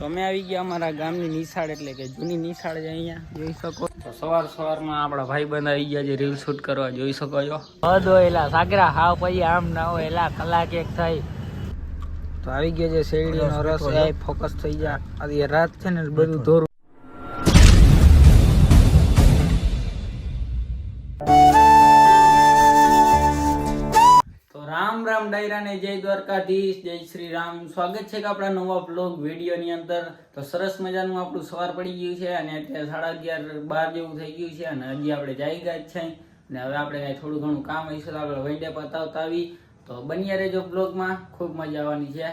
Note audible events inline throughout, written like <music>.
તો અમે આવી ગયા અમારા ગામની નિશાળ એટલે કે જૂની નિશાળ છે અહીંયા જોઈ શકો. તો સવાર સવારમાં આપણા ભાઈ બંધ આવી ગયા છે રીલ શૂટ કરવા જોઈ શકો છો. હદ હોય એલા સાગરા હાવ પછી આમ ના હોય એલા કલાક એક થઈ તો આવી ગયો છે શેરડીનો રસ એ ફોકસ થઈ જાય આજે રાત છે ને બધું ધોરું. રામ જય દ્વારકાધીશ, જય શ્રી રામ સ્વાગત છે કે આપણા નવા બ્લોગ વિડીયોની અંદર. તો સરસ મજાનું આપણું સવાર પડી ગયું છે અને અત્યારે સાડા અગિયાર બાર જેવું થઈ ગયું છે અને હજી આપણે જઈ ગયા છે. અને હવે આપણે કાંઈ થોડું ઘણું કામ હશે તો આપણે વૈડે પતાવતા આવી તો બન્યા રહેજો બ્લોગમાં ખૂબ મજા આવવાની છે.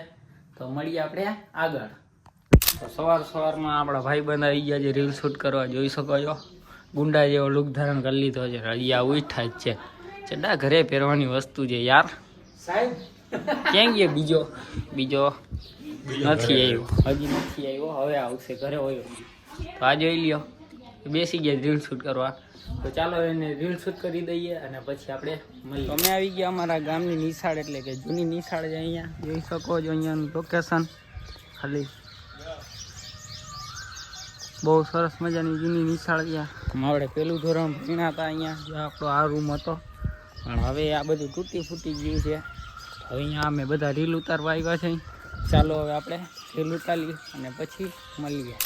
તો મળીએ આપણે આગળ. તો સવાર સવારમાં આપણા ભાઈ બંધ આવી ગયા છે રીલ શૂટ કરવા. જોઈ શકો છો? ગુંડા જેવો લુક ધારણ કરી લીધો છે. હજી આ ઉઠા જ છે. ચડા ઘરે પહેરવાની વસ્તુ છે યાર. સાહેબ ક્યાં ગયો બીજો? બીજો નથી આવ્યો. હજી નથી આવ્યો. હવે આવશે ઘરે હોય. તો આ જોઈ લ્યો. બેસી ગયા રીલ શૂટ કરવા. તો ચાલો એને રીલ શૂટ કરી દઈએ અને પછી આપણે મળીએ. અમે આવી ગયા અમારા ગામની નિશાળ એટલે કે જૂની નિશાળ છે અહીંયા. જોઈ શકો છો અહીંયાનું લોકેશન ખાલી બહુ સરસ મજાની જૂની નિશાળ ગયા આપણે પેલું ધોરણ ભણ્યા હતા અહીંયા જે આપણો આ રૂમ હતો. પણ હવે આ બધું તૂટી ફૂટી ગયું છે. હવે અહીંયા અમે બધા રીલ ઉતારવા આવ્યા છે. ચાલો હવે આપણે રીલ ઉતારીએ અને પછી મળીએ.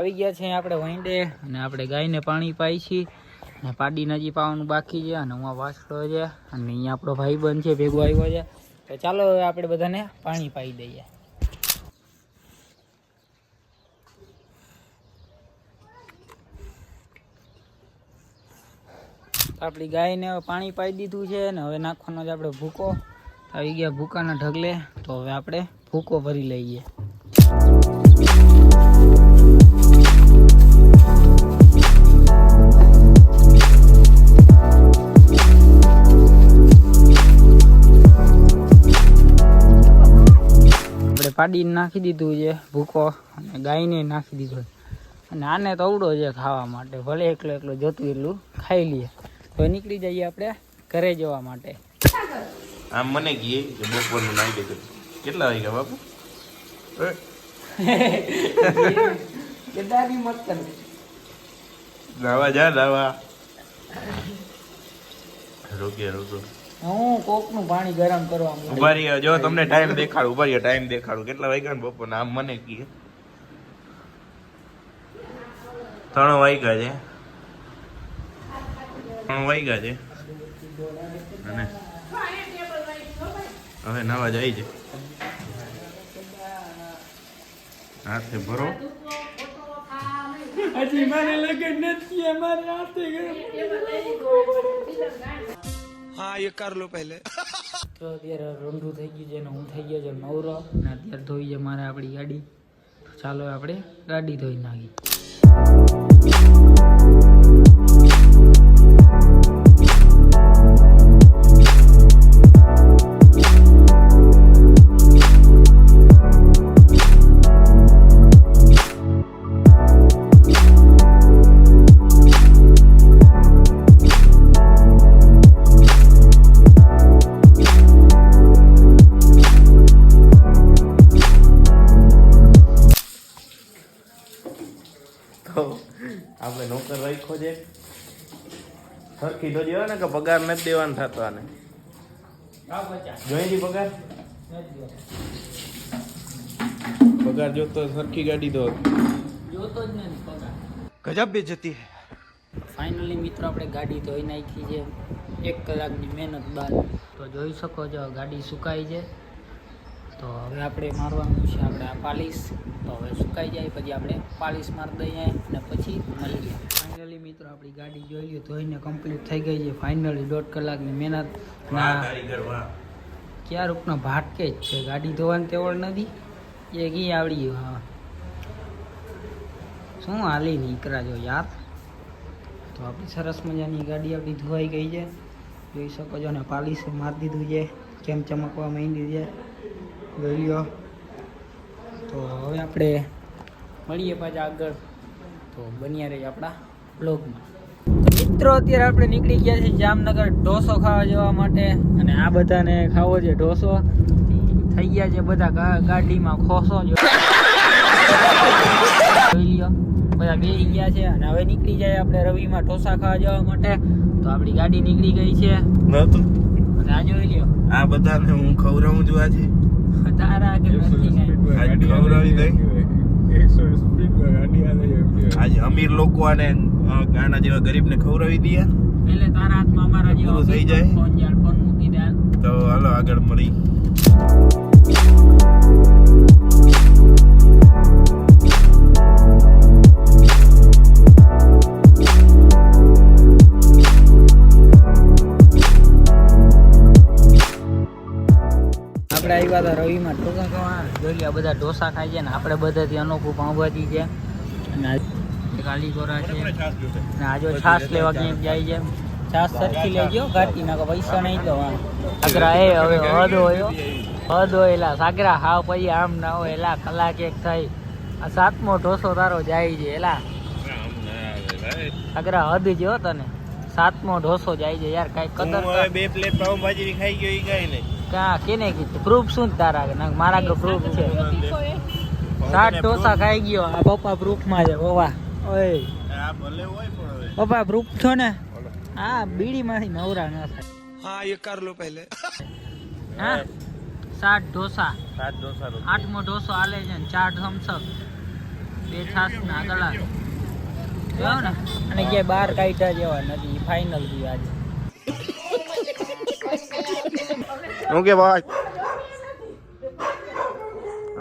આવી ગયા છે આપણે વાંડે અને આપણે ગાયને પાણી પાઈ છીએ. અને પાડીને હજી પાવાનું બાકી છે અને હું વાસડો છે અને અહીંયા આપણો ભાઈબંધ છે, ભેગો આવ્યો છે. તો ચાલો હવે આપણે બધાને પાણી પાઈ દઈએ. આપણી ગાયને પાણી પાઈ દીધું છે ને હવે નાખવાનો છે આપણે ભૂકો. આવી ગયા ભૂકાના ઢગલે. તો હવે આપણે ભૂકો ભરી લઈએ. આપણે પાડીને નાખી દીધું છે ભૂકો અને ગાયને નાખી દીધો અને આને તો અવડો છે ખાવા માટે ભલે એકલો એકલો જોતું એટલું ખાઈ લઈએ. તો નીકળી જઈએ આપણે ઘરે જવા માટે. આમ મને કીએ કે બપોરનું નાઈ દેજો કેટલા વાગ્યા બાપુ? એ, <laughs> નાવા જા નાવા રોકે રોકો હું કોકનું પાણી ગરમ કરવા. ઊભા રહ્યો જો તમને ટાઈમ દેખાડું ઊભા રહ્યો ટાઈમ દેખાડું. કેટલા વાગ્યા ને બપોરના આમ મને કહે. ત્રણ વાગ્યા છે. ત્રણ વાગ્યા છે. અને હવે નવા જાય છે. હાથે ભરો. હજી મારે લગન નથી અમારે હાથે હા એ કર લો પહેલે. તો અત્યારે રંડું થઈ ગયું છે ને હું થઈ ગયો છે નવરો. ને અત્યારે ધોઈ છે મારે આપણી ગાડી. ચાલો આપણે ગાડી ધોઈ નાખી રાખ્યો છે. સરખી તો દેવા ને કે પગાર નથી દેવાનું થતો આને. જોઈ પગાર. પગાર જોતો સરખી ગાડી તો જોતો જ નથી પગાર. ગજબ બે જતી હે. ફાઇનલી મિત્રો આપણે ગાડી ધોઈ નાખી છે. એક કલાકની મહેનત બાદ. તો જોઈ શકો છો ગાડી સુકાઈ છે. તો હવે આપણે મારવાનું છે આપણે આ પાલિશ તો હવે સુકાઈ જાય પછી આપણે પાલિશ મારી દઈએ અને પછી મળી જાય. મિત્રો આપણી ગાડી જોઈ લ્યો ધોઈને કમ્પ્લીટ થઈ ગઈ છે. ફાઇનલી દોઢ કલાકની મહેનત. ક્યાં રૂપનો ભાટકે જ છે. ગાડી ધોવાની તેવડ નથી. એ ઘી આવડી હા. શું હાલી નીકળા જો યાર? તો આપણી સરસ મજાની ગાડી આપણી ધોવાઈ ગઈ છે. જોઈ શકો છો ને પાલિશ મારી દીધું છે. કેમ ચમકવા માંડી છે. જોઈ લ્યો. તો હવે આપણે મળીએ પાછા આગળ. તો બન્યા રહી આપણા. બ્લોગમાં મિત્રો અત્યારે આપણે નીકળી ગયા છીએ જામનગર ઢોસો ખાવા જવા માટે. અને આ બધાને ખાવો છે ઢોસો. થઈ ગયા છે બધા ગાડીમાં ખોસો જોઈ લ્યો. બધા બેસી ગયા છે અને હવે નીકળી જાય આપણે રવિમાં ઢોસા ખાવા જવા માટે. તો આપણી ગાડી નીકળી ગઈ છે. અને આ જોઈ લ્યો. આ બધાને હું ખવરાવું છું આજે. તારા આગળ નથી કાંઈ. દઈ. આજે અમીર લોકો અને ગાના જેવા ગરીબને ખવડાવી દઈએ. એટલે તારા હાથમાં અમારા જેવા થઈ જાય? ફોન યાર ફોન મૂકી દે તો હાલો આગળ મળી. આપણે આવ્યા હતા રવિમાં ઢોસા ખાવા. જોઈ બધા ઢોસા ખાય છે ને આપણે બધાથી અનોખું પાઉંભાજી છે. અને આ કાલી છે. ને આજો છાસ લેવા ક્યાંક જાય છે છાસ સરખી લેજો ઘાટી નાખો પૈસા નહીં તો સાગરા એ હવે હદ હોય હદ હોય એલા સાગરા હાવ પછી આમ ના હોય એલા કલાક એક થઈ. આ સાતમો ઢોસો તારો જાય છે એલા. સાગરા હદ જો તને. સાતમો ઢોસો જાય છે યાર કઈ કદર બે પ્લેટ પાઉંભાજી ખાઈ ગયો એ કઈ નહીં. ક્યાં કેને કીધું? પ્રૂફ શું તારા મારા પ્રૂફ છે. સાત ઢોસા ખાઈ ગયો. આ પપ્પા પ્રૂફમાં છે પપ્પા ઓય. આ ભલે હોય પણ હવે. પપ્પા ગ્રુપ છો ને? હા બીડી માંથી નવરા ન થાય. હા એ કર લો પહેલે. હા? સાત ઢોસા. સાત ઢોસા આઠમો ઢોસો આલે છે ને ચાર થમ્સઅપ. બે છાસ ના ગળા જોયો ને અને જે બાર કાઢ્યા જેવા નથી. ફાઇનલ બી આજે. હું કે ભાઈ?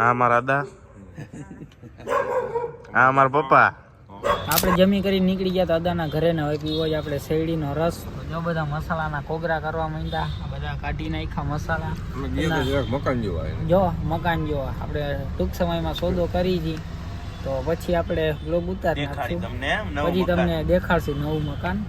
આ મારા દા હા મારા પપ્પા. આપણે જમી કરી નીકળી ગયા તો અદાના ઘરે ને હવે પીવો આપણે શેરડીનો રસ. જો બધા મસાલાના કોગરા કરવા માંડ્યા. બધા કાઢી નાખ્યા મસાલા. જો મકાન જોવા. આપણે ટૂંક સમયમાં સોદો કરી છી. તો પછી આપણે બ્લોગ ઉતારી નાખશું. પછી તમને દેખાડશું નવું મકાન.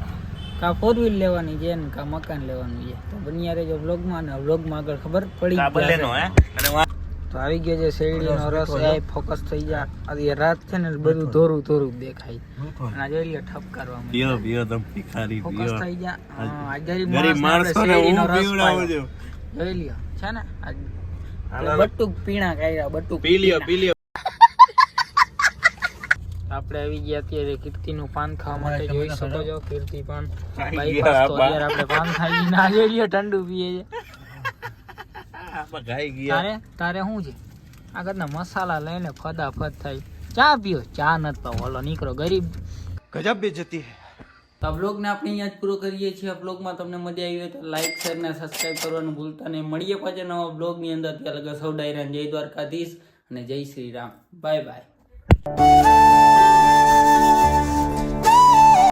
કા ફોર વ્હીલ લેવાની છે ને કા મકાન લેવાનું છે. તો બન્યા રહેજો બ્લોગમાં ને બ્લોગમાં આગળ ખબર પડી જ તો આવી ગયો છે શેરડીનો રસ એ ફોકસ થઈ જા. આજે રાત છે ને બધું ધોરું ધોરું દેખાય. અને આજે જોઈ લે ઠપ કરવા. પીઓ પીઓ તમ ભિખારી ફોકસ થઈ જા. આજે ગરીબ માણસોને શેરડીનો હું પીવડાવું જો જોઈ લ્યો છે ને? બટુક પીણા કાયરા બટુક પી લ્યો પી લ્યો. <laughs> આપણે આવી ગયા અત્યારે કીર્તિ નું પાન ખાવા માટે જોઈ શકો છો કીર્તિ પાન. અત્યારે આપણે પાન ખાઈ ના જોઈએ ઠંડુ પીએ છે. પકાઈ ગયા. તારે તારે શું છે? આગળ આગળના મસાલા લઈને ફદાફદ થઈ ચા પીઓ. ચા નથી પાવ. ઓલો નીકળો. ગરીબ. ગજબ બેજતી હે. તો આ બ્લોગને આપણે અહીંયા જ પૂરો કરીએ છીએ. બ્લોગમાં તમને મજા આવી હોય તો લાઇક શેર ને સબસ્ક્રાઈબ કરવાનું ભૂલતા નહીં. મળીએ પાછા નવા બ્લોગની અંદર. ત્યાં લગે સૌ ડાયરાન જય દ્વારકાધીશ અને જય શ્રી રામ. Bye bye